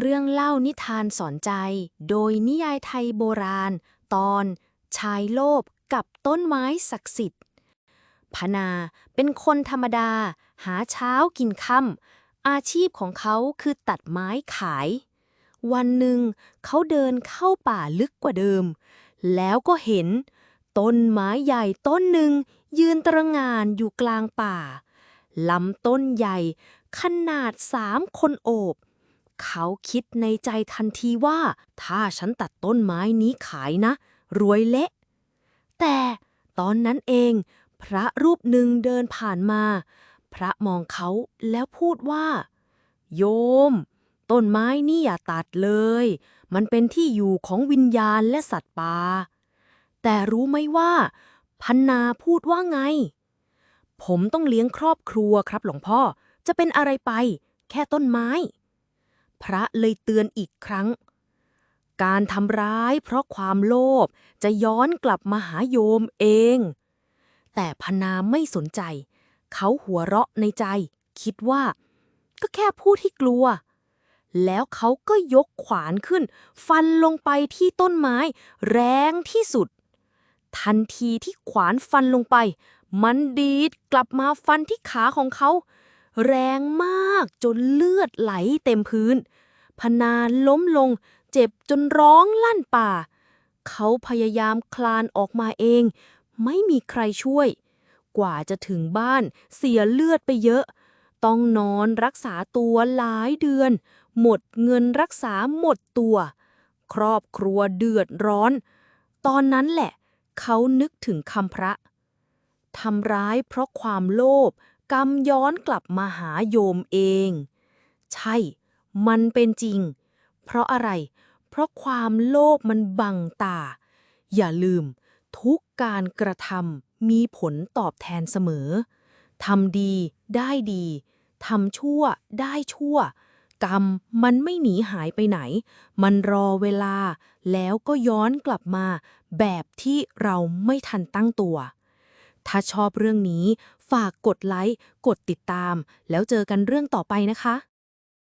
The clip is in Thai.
เรื่องเล่านิทานสอนใจ โดยนิยายไทยโบราณ ตอนชายโลภกับต้นไม้ศักดิ์สิทธิ์พนาเป็นคนธรรมดา หาเช้ากินค่ำอาชีพของเขาคือตัดไม้ขาย วันหนึ่งเขาเดินเข้าป่าลึกกว่าเดิม แล้วก็เห็น ต้นไม้ใหญ่ต้นหนึ่งยืนตระงานอยู่กลางป่าลำต้นใหญ่ขนาดสามคนโอบ เขาคิดในใจทันทีว่า ถ้าฉันตัดต้นไม้นี้ขายนะ รวยเละ แต่ตอนนั้นเอง พระรูปหนึ่งเดินผ่านมา พระมองเขาแล้วพูดว่า โยม ต้นไม้นี่อย่าตัดเลย มันเป็นที่อยู่ของวิญญาณและสัตว์ป่าแต่รู้ไหมว่า พันนาพูดว่าไง ผมต้องเลี้ยงครอบครัวครับหลวงพ่อจะเป็นอะไรไป แค่ต้นไม้ พระเลยเตือนอีกครั้ง การทำร้ายเพราะความโลภจะย้อนกลับมาหาโยมเอง แต่พนาไม่สนใจ เขาหัวเราะในใจ คิดว่า ก็แค่พูดที่กลัว แล้วเขาก็ยกขวานขึ้น ฟันลงไปที่ต้นไม้ แรงที่สุด ทันทีที่ขวานฟันลงไป มันดีดกลับมาฟันที่ขาของเขา แรงมากจนเลือดไหลเต็มพื้น พนานล้มลง เจ็บจนร้องลั่นป่า เขาพยายามคลานออกมาเอง ไม่มีใครช่วย กว่าจะถึงบ้านเสียเลือดไปเยอะ ต้องนอนรักษาตัวหลายเดือน หมดเงินรักษาหมดตัว ครอบครัวเดือดร้อน ตอนนั้นแหละ เขานึกถึงคำพระทำร้ายเพราะความโลภ กรรมย้อนกลับมาหาโยมเอง ใช่ มันเป็นจริง เพราะอะไร เพราะความโลภมันบังตา อย่าลืม ทุกการกระทำมีผลตอบแทนเสมอทำดีได้ดีทำชั่วได้ชั่ว กรรมมันไม่หนีหายไปไหน มันรอเวลาแล้วก็ย้อนกลับมา แบบที่เราไม่ทันตั้งตัว ถ้าชอบเรื่องนี้ ฝากกดไลค์ กดติดตาม แล้วเจอกันเรื่องต่อไปนะคะ